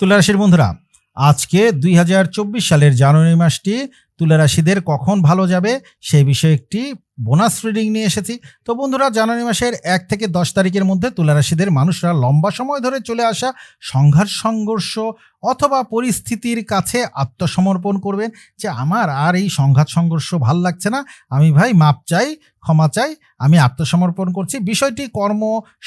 তুলা রাশির বন্ধুরা, আজকে দুই হাজার চব্বিশ সালের জানুয়ারি মাসটি তুলারাশিদের কখন ভালো যাবে সেই বিষয়ে একটি বোনাস রিডিং নিয়ে এসেছি। তো বন্ধুরা, জানুয়ারি মাসের এক থেকে দশ তারিখের মধ্যে তুলারাশিদের মানুষরা লম্বা সময় ধরে চলে আসা সংঘাত সংঘর্ষ অথবা পরিস্থিতির কাছে আত্মসমর্পণ করবেন যে, আমার আর এই সংঘাত সংঘর্ষ ভালো লাগছে না। আমি ভাই, মাপ চাই, ক্ষমা চাই, আমি আত্মসমর্পণ করছি। বিষয়টি কর্ম,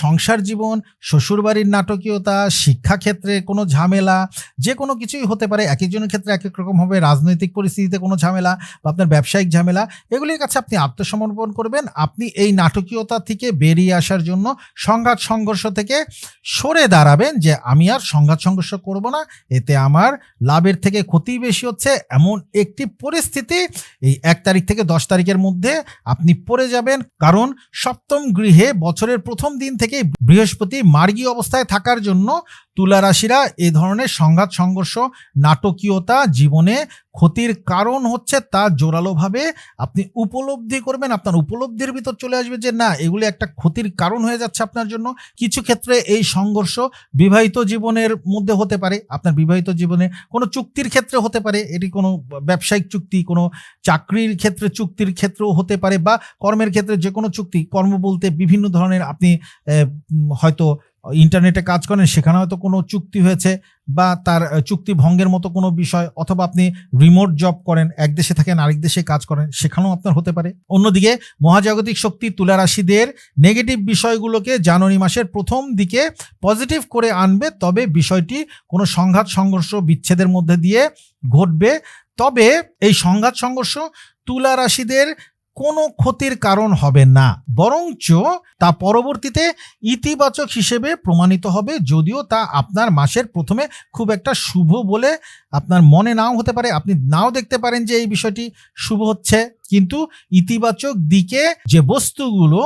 সংসার জীবন, শ্বশুরবাড়ির নাটকীয়তা, শিক্ষাক্ষেত্রে কোনো ঝামেলা, যে কোনো কিছুই হতে পারে। এক একজনের ক্ষেত্রে এক এক রকম হবে। রাজনৈতিক পরিস্থিতিতে কোনো ঝামেলা বা আপনার ব্যবসায়িক ঝামেলা, এগুলির কাছে আপনি আত্মসমর্পণ করবেন। আপনি এই নাটকীয়তা থেকে বেরিয়ে আসার জন্য সংঘাত সংঘর্ষ থেকে সরে দাঁড়াবেন যে আমি আর সংঘাত সংঘর্ষ করব না। এতে আমার লাভের থেকে ক্ষতি বেশি হচ্ছে। এমন একটি পরিস্থিতি এই এক তারিখ থেকে দশ তারিখের মধ্যে আপনি পড়ে যাবেন। কারণ সপ্তম গৃহে বছরের প্রথম দিন থেকে বৃহস্পতি মার্গী অবস্থায় থাকার জন্য তুলা রাশিরা এ ধরনের সংঘাত সংঘর্ষ, নাটকীয়তা, জীবনে ক্ষতির কারণ হচ্ছে তা জোরালোভাবে আপনি উপলব্ধি করবেন, আপনার উপলব্ধির ভিতর চলে আসবে যে না, এগুলি একটা ক্ষতির কারণ হয়ে যাচ্ছে আপনার জন্য। কিছু ক্ষেত্রে এই সংঘর্ষ বিবাহিত জীবনের মধ্যে হতে পারে, আপনার বিবাহিত জীবনে কোনো চুক্তির ক্ষেত্রে হতে পারে, এটি কোনো ব্যবসায়িক চুক্তি, কোনো চাকরির ক্ষেত্রে, চুক্তির ক্ষেত্রেও হতে পারে বা কর্মের ক্ষেত্রে যে কোনো চুক্তি, কর্ম বলতে বিভিন্ন ধরনের আপনি হয়তো ইন্টারনেটে কাজ করেন, সেখানে হয়তো কোনো চুক্তি হয়েছে বা তার চুক্তি ভঙ্গের মতো কোনো বিষয়, অথবা আপনি রিমোট জব করেন, এক দেশে থাকেন, আরেক দেশে কাজ করেন, সেখানেও আপনার হতে পারে। অন্যদিকে, মহাজাগতিক শক্তি তুলা রাশিদের নেগেটিভ বিষয়গুলোকে জানুয়ারি মাসের প্রথম দিকে পজিটিভ করে আনবে, তবে বিষয়টি কোনো সংঘাত, সংঘর্ষ, বিচ্ছেদের মধ্যে দিয়ে ঘটবে। তবে এই সংঘাত, সংঘর্ষ তুলা রাশিদের কোনো ক্ষতির কারণ হবে না, বরঞ্চ তা পরবর্তীতে ইতিবাচক হিসেবে প্রমাণিত হবে, যদিও তা আপনার মাসের প্রথমে খুব একটা শুভ বলে আপনার মনে নাও হতে পারে। আপনি নাও দেখতে পারেন যে এই বিষয়টি শুভ হচ্ছে। কিন্তু ইতিবাচক দিকে যে বস্তুগুলো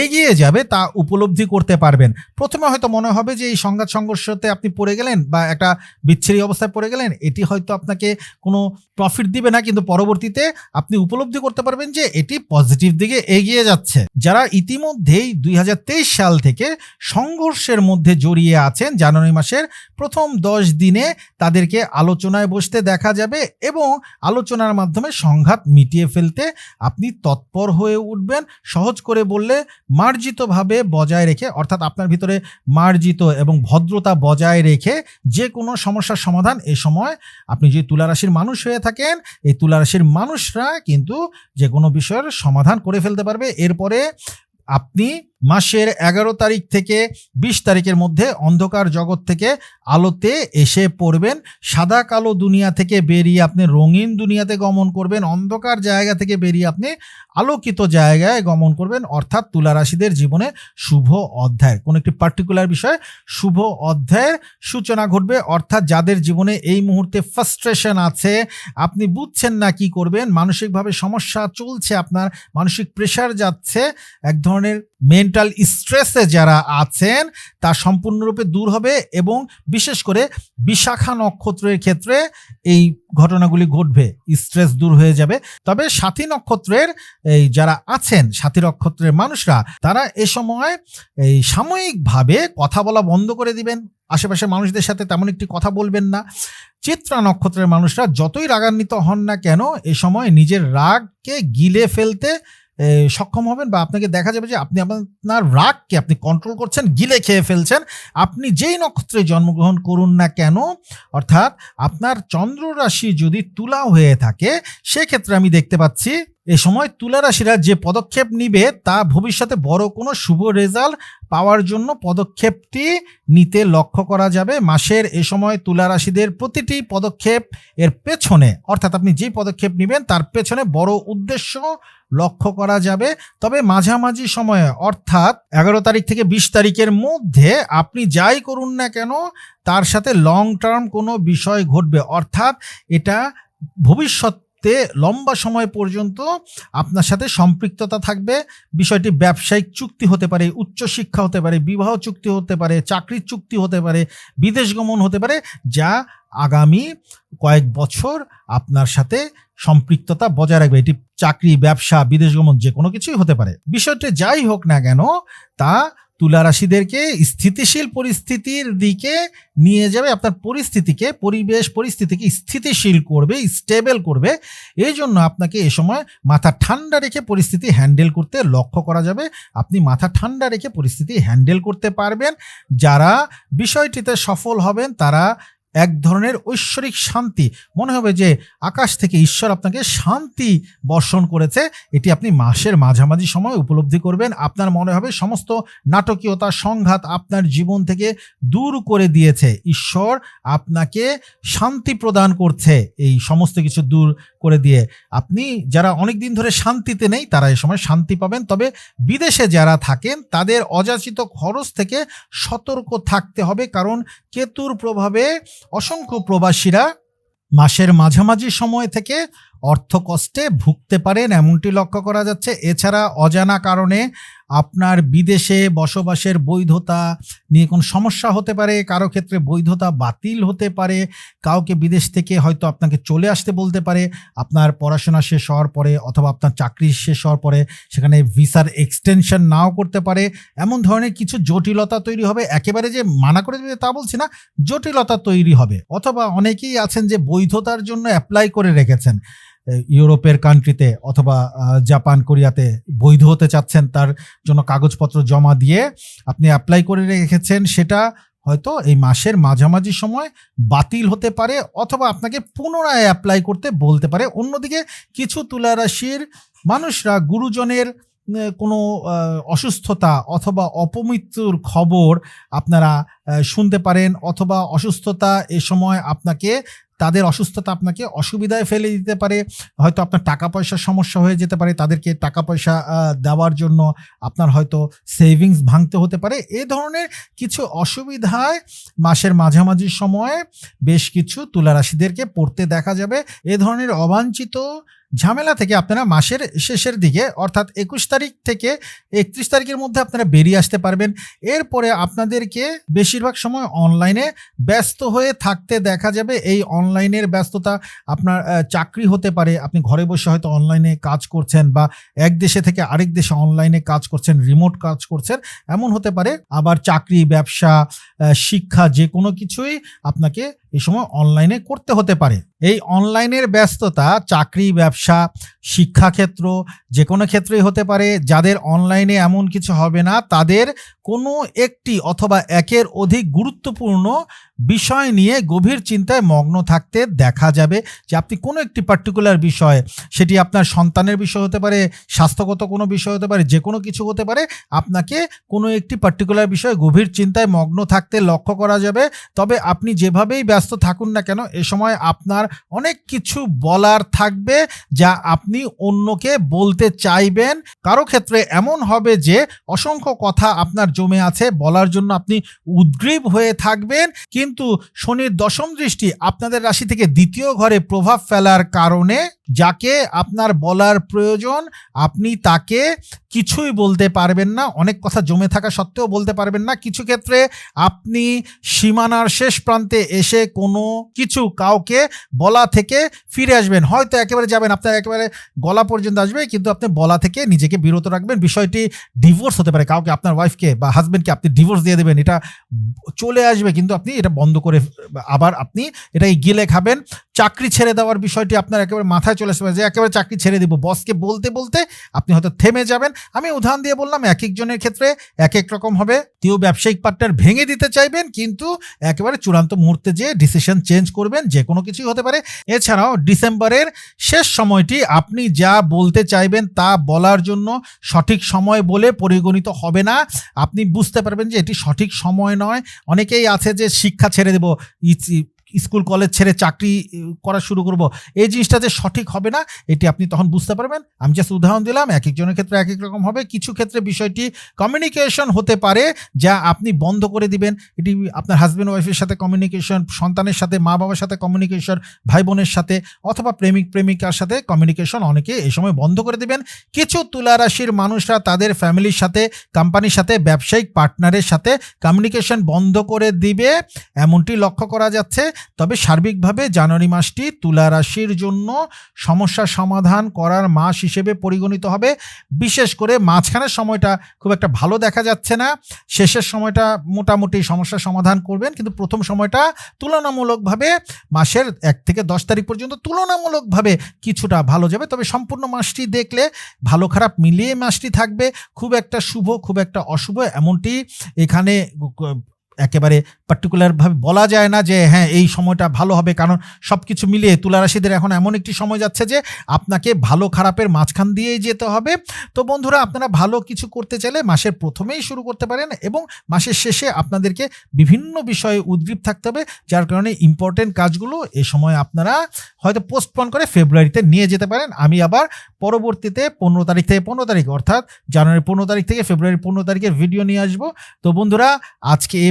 এগিয়ে যাবে তা উপলব্ধি করতে পারবেন। প্রথমে হয়তো মনে হবে যে এই সংঘাত সংঘর্ষতে আপনি পড়ে গেলেন বা একটা বিচ্ছিরি অবস্থায় পড়ে গেলেন, এটি হয়তো আপনাকে কোনো প্রফিট দিবে না, কিন্তু পরবর্তীতে আপনি উপলব্ধি করতে পারবেন যে এটি পজিটিভ দিকে এগিয়ে যাচ্ছে। যারা ইতিমধ্যেই দুই হাজার তেইশ সাল থেকে সংঘর্ষের মধ্যে জড়িয়ে আছেন, জানুয়ারি মাসের প্রথম দশ দিনে তাদেরকে আলোচনায় বসতে দেখা যাবে এবং আলোচনার মাধ্যমে সংঘাত মিটিয়ে ফেলতে আপনি তৎপর হয়ে উঠবেন। সহজ করে বললে মার্জিতভাবে বজায় রেখে, অর্থাৎ আপনার ভিতরে মার্জিত এবং ভদ্রতা বজায় রেখে যে কোনো সমস্যার সমাধান এ সময় আপনি যে তুলারাশির মানুষ হয়ে থাকেন, এই তুলারাশির মানুষরা কিন্তু যে কোনো বিষয়ের সমাধান করে ফেলতে পারবে। এরপরে আপনি মাসের এগারো তারিখ থেকে বিশ তারিখের মধ্যে অন্ধকার জগৎ থেকে আলোতে এসে পড়বেন। সাদা কালো দুনিয়া থেকে বেরিয়ে আপনি রঙিন দুনিয়াতে গমন করবেন। অন্ধকার জায়গা থেকে বেরিয়ে আপনি আলোকিত জায়গায় গমন করবেন। অর্থাৎ তুলা রাশিদের জীবনে শুভ অধ্যায়। কোনো একটি পার্টিকুলার বিষয়ে, শুভ অধ্যায়ের সূচনা ঘটবে। অর্থাৎ যাদের জীবনে এই মুহূর্তে ফ্রাস্ট্রেশন আছে, আপনি বুঝছেন না কি করবেন। মানসিকভাবে সমস্যা চলছে আপনার, মানসিক প্রেশার যাচ্ছে। এক ধরনের মেন্টাল স্ট্রেসে যারা আছেন, তা সম্পূর্ণরূপে দূর হবে এবং বিশেষ করে বিশাখা নক্ষত্রের ক্ষেত্রে এই ঘটনাগুলি ঘটবে স্ট্রেস দূর হয়ে যাবে। তবে সাথী নক্ষত্রের এই যারা আছেন, সাথী নক্ষত্রের মানুষরা, তারা এ সময় এই সাময়িকভাবে কথা বলা বন্ধ করে দিবেন। আশেপাশের মানুষদের সাথে তেমন একটি কথা বলবেন না। চিত্রা নক্ষত্রের মানুষরা যতই রাগান্বিত হন না কেন, এ সময় নিজের রাগকে গিলে ফেলতে সক্ষম হবেন বা আপনাকে দেখা যাবে যে আপনি আপনার রাগকে আপনি কন্ট্রোল করছেন, গিলে খেয়ে ফেলছেন। আপনি যেই নক্ষত্রে জন্মগ্রহণ করুন না কেন, অর্থাৎ আপনার চন্দ্র রাশি যদি তুলা হয়ে থাকে, সেক্ষেত্রে আমি দেখতে পাচ্ছি এ সময় তুলা রাশিরা যে পদক্ষেপ নিবে, তা ভবিষ্যতে বড় কোনো শুভ রেজাল্ট পাওয়ার জন্য পদক্ষেপটি নিতে লক্ষ্য করা যাবে। মাসের এ সময় তুলা রাশিদের প্রতিটি পদক্ষেপ এর পেছনে, অর্থাৎ আপনি যে পদক্ষেপ নেবেন, তার পেছনে বড় উদ্দেশ্য লক্ষ্য করা যাবে। তবে মাঝামাঝি সময়ে, অর্থাৎ এগারো তারিখ থেকে বিশ তারিখের মধ্যে আপনি যাই করুন না কেন, তার সাথে লং টার্ম কোনো বিষয় ঘটবে। অর্থাৎ এটা ভবিষ্যৎ তে লম্বা সময় পর্যন্ত আপনার সাথে সম্পৃক্ততা থাকবে। বিষয়টি ব্যবসায়িক চুক্তি হতে পারে উচ্চশিক্ষা হতে পারে, বিবাহ চুক্তি হতে পারে, চাকরির চুক্তি হতে পারে, বিদেশ গমন হতে পারে, যা আগামী কয়েক বছর আপনার সাথে সম্পৃক্ততা বজায় রাখবে। এটি চাকরি, ব্যবসা, বিদেশ গমন যে কোনো কিছুই হতে পারে। বিষয়টি যাই হোক না কেন, তা তুলা রাশিদেরকে স্থিতিশীল পরিস্থিতির দিকে নিয়ে যাবে, আপনার পরিস্থিতিকে, পরিবেশ পরিস্থিতিকে স্থিতিশীল করবে, স্টেবল করবে। এই জন্য আপনাকে এ সময় মাথা ঠান্ডা রেখে পরিস্থিতি হ্যান্ডেল করতে লক্ষ্য করা যাবে। আপনি মাথা ঠান্ডা রেখে পরিস্থিতি হ্যান্ডেল করতে পারবেন। যারা বিষয়টিতে সফল হবেন, তারা এক ধরনের ঐশ্বরিক শান্তি। মনে হবে যে আকাশ থেকে ঈশ্বর আপনাকে শান্তি বর্ষণ করেছে। এটি আপনি মাসের মাঝামাঝি সময় উপলব্ধি করবেন। আপনার মনে হবে সমস্ত নাটকীয়তা, সংঘাত আপনার জীবন থেকে দূর করে দিয়েছে। ঈশ্বর আপনাকে শান্তি প্রদান করছে। এই সমস্ত কিছু দূর করে দিয়ে আপনি যারা অনেক দিন ধরে শান্তিতে নেই, তারা এ সময় শান্তি পাবেন। তবে বিদেশে যারা থাকেন, তাদের অযাচিত খরচ থেকে সতর্ক থাকতে হবে। কারণ কেতুর প্রভাবে অসংখ্য প্রবাসীরা মাসের মাঝামাঝি সময় থেকে অর্থ কষ্টে ভুগতে পারেন, এমনটি লক্ষ্য করা যাচ্ছে। এছাড়া অজানা কারণে আপনার বিদেশে বসবাসের বৈধতা নিয়ে কোনো সমস্যা হতে পারে, কারও ক্ষেত্রে বৈধতা বাতিল হতে পারে, কাউকে বিদেশ থেকে হয়তো আপনাকে চলে আসতে বলতে পারে, আপনার পড়াশোনা শেষ হওয়ার পরে অথবা আপনার চাকরি শেষ হওয়ার পরে সেখানে ভিসার এক্সটেনশন নাও করতে পারে। এমন ধরনের কিছু জটিলতা তৈরি হবে, একেবারে যে মানা করে দেবে তা বলছি না, জটিলতা তৈরি হবে। অথবা অনেকেই আছেন যে বৈধতার জন্য অ্যাপ্লাই করে রেখেছেন। ইউরোপের কান্ট্রিতে অথবা জাপান কোরিয়াতে বৈধ হতে চাচ্ছেন তার জন্য কাগজপত্র জমা দিয়ে আপনি অ্যাপ্লাই করে রেখেছেন, সেটা হয়তো এই মাসের মাঝামাঝি সময় বাতিল হতে পারে অথবা আপনাকে পুনরায় অ্যাপ্লাই করতে বলতে পারে। অন্যদিকে কিছু তুলা রাশির মানুষরা গুরুজনের কোনো অসুস্থতা অথবা অপমৃত্যুর খবর আপনারা শুনতে পারেন অথবা অসুস্থতা এ সময় আপনাকে তাদের অসুস্থতা আপনাকে অসুবিধায় ফেলে দিতে পারে, হয়তো আপনার টাকা পয়সার সমস্যা হয়ে যেতে পারে, তাদেরকে টাকা পয়সা দেওয়ার জন্য আপনার হয়তো সেভিংস ভাঙতে হতে পারে। এ ধরনের কিছু অসুবিধায় মাসের মাঝামাঝি সময়ে বেশ কিছু তুলারাশিদেরকে পড়তে দেখা যাবে। এ ধরনের অবাঞ্ছিত ঝামেলা থেকে আপনারা মাসের শেষের দিকে, অর্থাৎ একুশ তারিখ থেকে একত্রিশ তারিখের মধ্যে আপনারা বেরিয়ে আসতে পারবেন। এরপরে আপনাদেরকে বেশিরভাগ সময় অনলাইনে ব্যস্ত হয়ে থাকতে দেখা যাবে। এই অনলাইনের ব্যস্ততা আপনার চাকরি হতে পারে। আপনি ঘরে বসে হয়তো অনলাইনে কাজ করছেন বা এক দেশে থেকে আরেক দেশে অনলাইনে কাজ করছেন, রিমোট কাজ করছেন, এমন হতে পারে। আবার চাকরি, ব্যবসা শিক্ষা যে কোনো কিছুই আপনাকে এই সময় অনলাইনে করতে হতে পারে। এই অনলাইনের ব্যস্ততা চাকরি ব্যবসা শিক্ষাক্ষেত্র যে কোনো ক্ষেত্রেই হতে পারে, যাদের অনলাইনে এমন কিছু হবে না, তাদের কোনো একটি অথবা একের অধিক গুরুত্বপূর্ণ বিষয় নিয়ে গভীর চিন্তায় মগ্ন থাকতে দেখা যাবে যে আপনি কোনো একটি পার্টিকুলার বিষয়, সেটি আপনার সন্তানের বিষয় হতে পারে, স্বাস্থ্যগত কোনো বিষয় হতে পারে যে কোনো কিছু হতে পারে, আপনাকে কোনো একটি পার্টিকুলার বিষয়ে গভীর চিন্তায় মগ্ন থাকতে লক্ষ্য করা যাবে। তবে আপনি যেভাবেই ব্যস্ত থাকুন না কেন, এ সময় আপনার অনেক কিছু বলার থাকবে যা আপনি অন্যকে বলতে চাইবেন। কারও ক্ষেত্রে এমন হবে যে, অসংখ্য কথা আপনার জমে আছে, বলার জন্য আপনি উদ্গ্রীব হয়ে থাকবেন। কিন্তু শনির দশম দৃষ্টি আপনাদের রাশি থেকে দ্বিতীয় ঘরে প্রভাব ফেলার কারণে যাকে আপনার বলার প্রয়োজন, আপনি তাকে কিছুই বলতে পারবেন না, অনেক কথা জমে থাকা সত্ত্বেও বলতে পারবেন না। কিছু ক্ষেত্রে আপনি সীমানার শেষ প্রান্তে এসে কোনো কিছু কাউকে বলা থেকে ফিরে আসবেন। হয়তো একেবারে যাবেন, আপনার একেবারে গলা পর্যন্ত আসবে, কিন্তু আপনি বলা থেকে নিজেকে বিরত রাখবেন। বিষয়টি ডিভোর্স হতে পারে, কাউকে আপনার ওয়াইফকে বা হাজবেন্ডকে আপনি ডিভোর্স দিয়ে দেবেন। এটা চলে আসবে, কিন্তু আপনি এটা বন্ধ করে আবার আপনি এটাই গিলে খাবেন। চাকরি ছেড়ে দেওয়ার বিষয়টি আপনার একেবারে মাথায় চলে আসবে যে একেবারে চাকরি ছেড়ে দিব। বসকে বলতে বলতে আপনি হয়তো থেমে যাবেন। আমি উদাহরণ দিয়ে বললাম, এক একজনের ক্ষেত্রে এক এক রকম হবে। কেউ ব্যবসায়িক পার্টনার ভেঙে দিতে চাইবেন, কিন্তু একেবারে চূড়ান্ত মুহূর্তে যে ডিসিশন চেঞ্জ করবেন, যে কোনো কিছুই হতে পারে। এছাড়াও ডিসেম্বরের শেষ সময়টি আপনি যা বলতে চাইবেন তা বলার জন্য সঠিক সময় বলে পরিগণিত হবে না। আপনি বুঝতে পারবেন যে এটি সঠিক সময় নয়। অনেকেই আছে যে শিক্ষা ছেড়ে দেব স্কুল, কলেজ ছেড়ে চাকরি করা শুরু করব। এই জিনিসটা যে সঠিক হবে না, এটি আপনি তখন বুঝতে পারবেন। আমি জাস্ট উদাহরণ দিলাম এক একজনের ক্ষেত্রে এক এক রকম হবে। কিছু ক্ষেত্রে বিষয়টি কমিউনিকেশন হতে পারে, যা আপনি বন্ধ করে দিবেন। এটি আপনার হাজব্যান্ড ওয়াইফের সাথে কমিউনিকেশন সন্তানের সাথে মা বাবার সাথে কমিউনিকেশন ভাই বোনের সাথে, অথবা প্রেমিক, প্রেমিকার সাথে কমিউনিকেশন অনেকে এই সময় বন্ধ করে দিবেন। কিছু তুলা রাশির মানুষরা তাদের ফ্যামিলির সাথে কোম্পানির সাথে, ব্যবসায়িক পার্টনারের সাথে কমিউনিকেশন বন্ধ করে দিবে। এমনটি লক্ষ্য করা যাচ্ছে। তবে সার্বিকভাবে জানুয়ারি মাসটি তুলা রাশির জন্য সমস্যা সমাধান করার মাস হিসেবে পরিগণিত হবে। বিশেষ করে মাঝখানের সময়টা খুব একটা ভালো দেখা যাচ্ছে না। শেষের সময়টা মোটামুটি সমস্যার সমাধান করবেন, কিন্তু প্রথম সময়টা তুলনামূলকভাবে মাসের এক থেকে দশ তারিখ পর্যন্ত তুলনামূলকভাবে কিছুটা ভালো যাবে। তবে সম্পূর্ণ মাসটি দেখলে ভালো খারাপ মিলিয়ে মাসটি থাকবে। খুব একটা শুভ, খুব একটা অশুভ এমনটি এখানে একেবারে পার্টিকুলারভাবে বলা যায় না যে হ্যাঁ এই সময়টা ভালো হবে। কারণ সব কিছু মিলিয়ে তুলারাশিদের এখন এমন একটি সময় যাচ্ছে যে, আপনাকে ভালো খারাপের মাঝখান দিয়েই যেতে হবে। তো বন্ধুরা, আপনারা ভালো কিছু করতে চাইলে মাসের প্রথমেই শুরু করতে পারেন এবং মাসের শেষে আপনাদেরকে বিভিন্ন বিষয়ে উদ্গ্রীব থাকতে হবে, যার কারণে ইম্পর্টেন্ট কাজগুলো এ সময় আপনারা হয়তো পোস্টপন করে ফেব্রুয়ারিতে নিয়ে যেতে পারেন। আমি আবার পরবর্তীতে পনেরো তারিখ থেকে পনেরো তারিখ, অর্থাৎ জানুয়ারি পনেরো তারিখ থেকে ফেব্রুয়ারি পনেরো তারিখের ভিডিও নিয়ে আসব। তো বন্ধুরা, আজকে এ